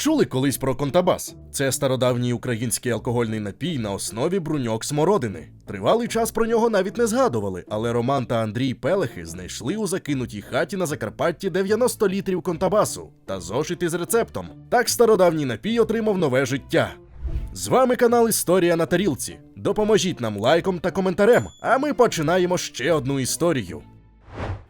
Чули колись про контабас? Це стародавній український алкогольний напій на основі бруньок смородини. Тривалий час про нього навіть не згадували, але Роман та Андрій Пелехи знайшли у закинутій хаті на Закарпатті 90 літрів контабасу та зошит із рецептом. Так стародавній напій отримав нове життя. З вами канал Історія на тарілці. Допоможіть нам лайком та коментарем, а ми починаємо ще одну історію.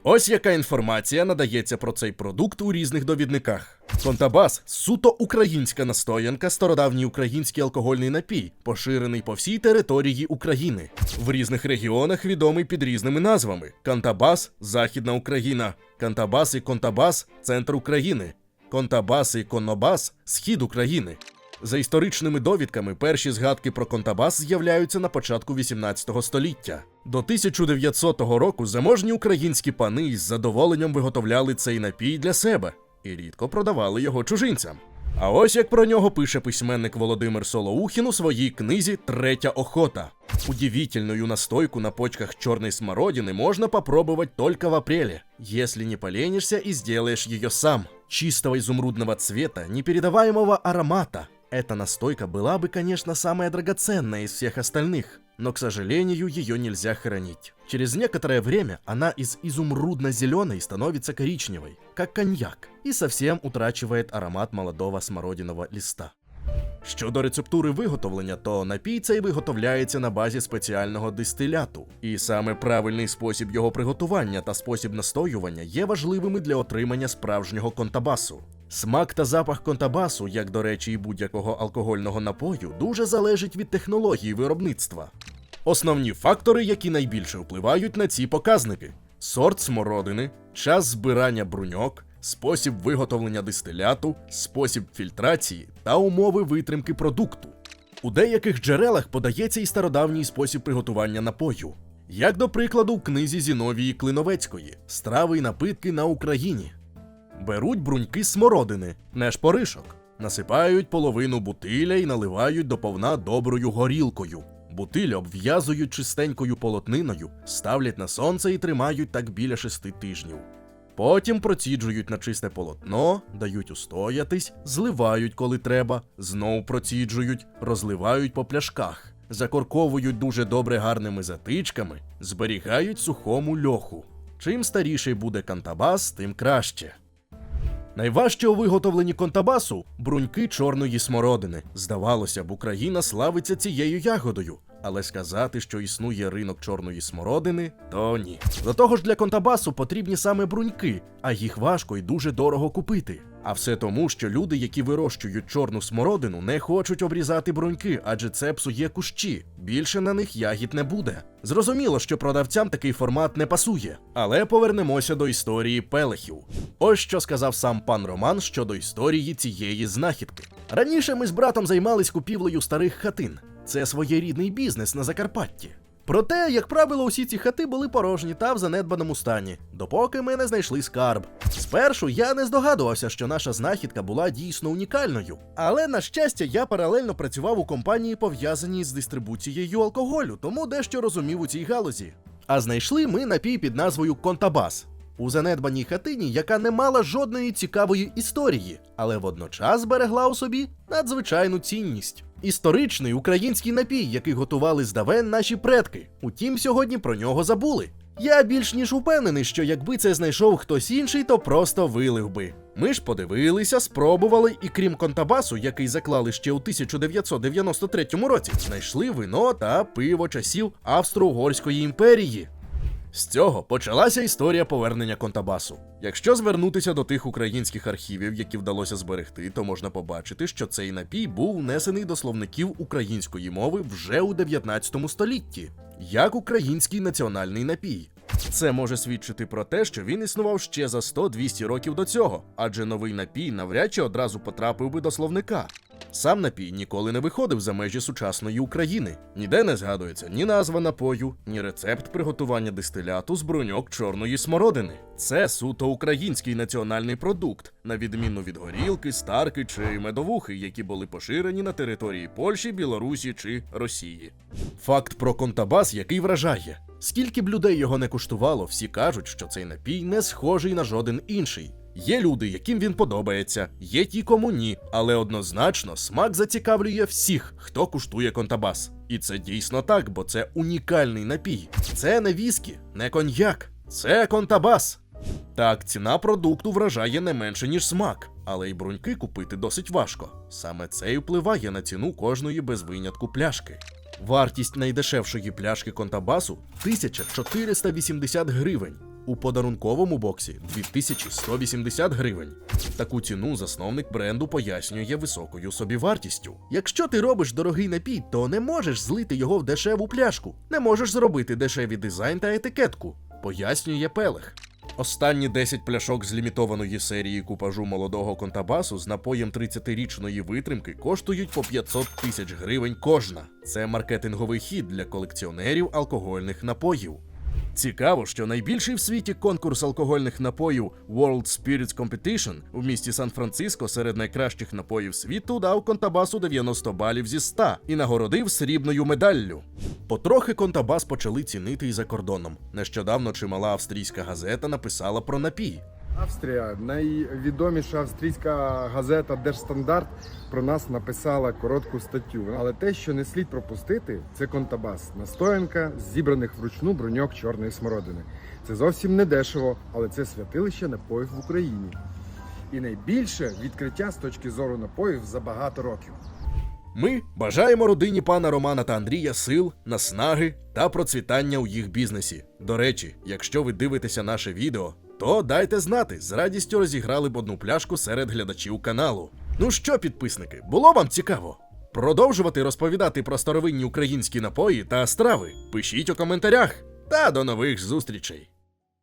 Ось яка інформація надається про цей продукт у різних довідниках. Контабас суто українська настоянка, стародавній український алкогольний напій, поширений по всій території України. В різних регіонах відомий під різними назвами: Кантабас Західна Україна, Кантабас і Контабас центр України, Контабас і Коннобас схід України. За історичними довідками, перші згадки про контабас з'являються на початку 18 століття. До 1900 року заможні українські пани із задоволенням виготовляли цей напій для себе і рідко продавали його чужинцям. А ось як про нього пише письменник Володимир Солоухін у своїй книзі Третя охота. Удивительную настойку на почках черной смородины можно попробовать только в апреле, если не поленишься и сделаешь ее сам. Чистого изумрудного цвета, непередаваемого аромата. Эта настойка была бы, конечно, самая драгоценная из всех остальных, но, к сожалению, ее нельзя хранить. Через некоторое время она из изумрудно-зеленой становится коричневой, как коньяк, и совсем утрачивает аромат молодого смородиного листа. Щодо рецептури виготовлення, то напій цей виготовляється на базі спеціального дистиляту, і саме правильний спосіб його приготування та спосіб настоювання є важливими для отримання справжнього контабасу. Смак та запах контабасу, як до речі, і будь-якого алкогольного напою, дуже залежить від технології виробництва. Основні фактори, які найбільше впливають на ці показники: сорт смородини, час збирання бруньок, спосіб виготовлення дистиляту, спосіб фільтрації та умови витримки продукту. У деяких джерелах подається і стародавній спосіб приготування напою. Як до прикладу, в книзі Зіновії Клиновецької Страви і напитки на Україні. Беруть бруньки смородини, не шпоришок, насипають половину бутиля і наливають до повна доброю горілкою. Бутиль обв'язують чистенькою полотниною, ставлять на сонце і тримають так біля шести тижнів. Потім проціджують на чисте полотно, дають устоятись, зливають, коли треба, знов проціджують, розливають по пляшках, закорковують дуже добре гарними затичками, зберігають сухому льоху. Чим старіший буде кантабас, тим краще. Найважче у виготовленні контабасу бруньки чорної смородини. Здавалося б, Україна славиться цією ягодою. Але сказати, що існує ринок чорної смородини, то ні. До того ж, для контабасу потрібні саме бруньки, а їх важко і дуже дорого купити. А все тому, що люди, які вирощують чорну смородину, не хочуть обрізати бруньки, адже це псує кущі. Більше на них ягід не буде. Зрозуміло, що продавцям такий формат не пасує. Але повернемося до історії пелехів. Ось що сказав сам пан Роман щодо історії цієї знахідки. Раніше ми з братом займались купівлею старих хатин. Це своєрідний бізнес на Закарпатті. Проте, як правило, усі ці хати були порожні та в занедбаному стані, допоки ми не знайшли скарб. Спершу я не здогадувався, що наша знахідка була дійсно унікальною. Але на щастя, я паралельно працював у компанії, пов'язаній з дистрибуцією алкоголю, тому дещо розумів у цій галузі. А знайшли ми напій під назвою Контабас. У занедбаній хатині, яка не мала жодної цікавої історії, але водночас зберегла у собі надзвичайну цінність. Історичний український напій, який готували здавен наші предки. Утім, сьогодні про нього забули. Я більш ніж упевнений, що якби це знайшов хтось інший, то просто вилив би. Ми ж подивилися, спробували, і крім контабасу, який заклали ще у 1993 році, знайшли вино та пиво часів Австро-Угорської імперії. З цього почалася історія повернення контабасу. Якщо звернутися до тих українських архівів, які вдалося зберегти, то можна побачити, що цей напій був внесений до словників української мови вже у 19 столітті, як український національний напій. Це може свідчити про те, що він існував ще за 100-200 років до цього, адже новий напій навряд чи одразу потрапив би до словника. Сам напій ніколи не виходив за межі сучасної України. Ніде не згадується ні назва напою, ні рецепт приготування дистиляту з бруньок чорної смородини. Це суто український національний продукт, на відміну від горілки, старки чи медовухи, які були поширені на території Польщі, Білорусі чи Росії. Факт про контабас, який вражає. Скільки б людей його не куштувало, всі кажуть, що цей напій не схожий на жоден інший. Є люди, яким він подобається, є ті, кому ні, але однозначно смак зацікавлює всіх, хто куштує контабас. І це дійсно так, бо це унікальний напій. Це не віскі, не коньяк, це контабас. Так, ціна продукту вражає не менше, ніж смак, але й бруньки купити досить важко. Саме це й впливає на ціну кожної без винятку пляшки. Вартість найдешевшої пляшки контабасу 1480 гривень. У подарунковому боксі 2180 гривень. Таку ціну засновник бренду пояснює високою собівартістю. Якщо ти робиш дорогий напій, то не можеш злити його в дешеву пляшку, не можеш зробити дешевий дизайн та етикетку, пояснює Пелех. Останні 10 пляшок з лімітованої серії купажу молодого контабасу з напоєм 30-річної витримки коштують по 500 тисяч гривень кожна. Це маркетинговий хід для колекціонерів алкогольних напоїв. Цікаво, що найбільший в світі конкурс алкогольних напоїв World Spirits Competition у місті Сан-Франциско серед найкращих напоїв світу дав контабасу 90 балів зі 100 і нагородив срібною медаллю. Потрохи контабас почали цінити і за кордоном. Нещодавно чимала австрійська газета написала про напій. Австрія, найвідоміша австрійська газета Держстандарт про нас написала коротку статтю. Але те, що не слід пропустити, це контабас, настоянка з зібраних вручну броньок чорної смородини. Це зовсім не дешево, але це святилище напоїв в Україні. І найбільше відкриття з точки зору напоїв за багато років. Ми бажаємо родині пана Романа та Андрія сил, наснаги та процвітання у їх бізнесі. До речі, якщо ви дивитеся наше відео, то дайте знати, з радістю розіграли б одну пляшку серед глядачів каналу. Ну що, підписники, було вам цікаво? Продовжувати розповідати про старовинні українські напої та страви? Пишіть у коментарях. Та до нових зустрічей!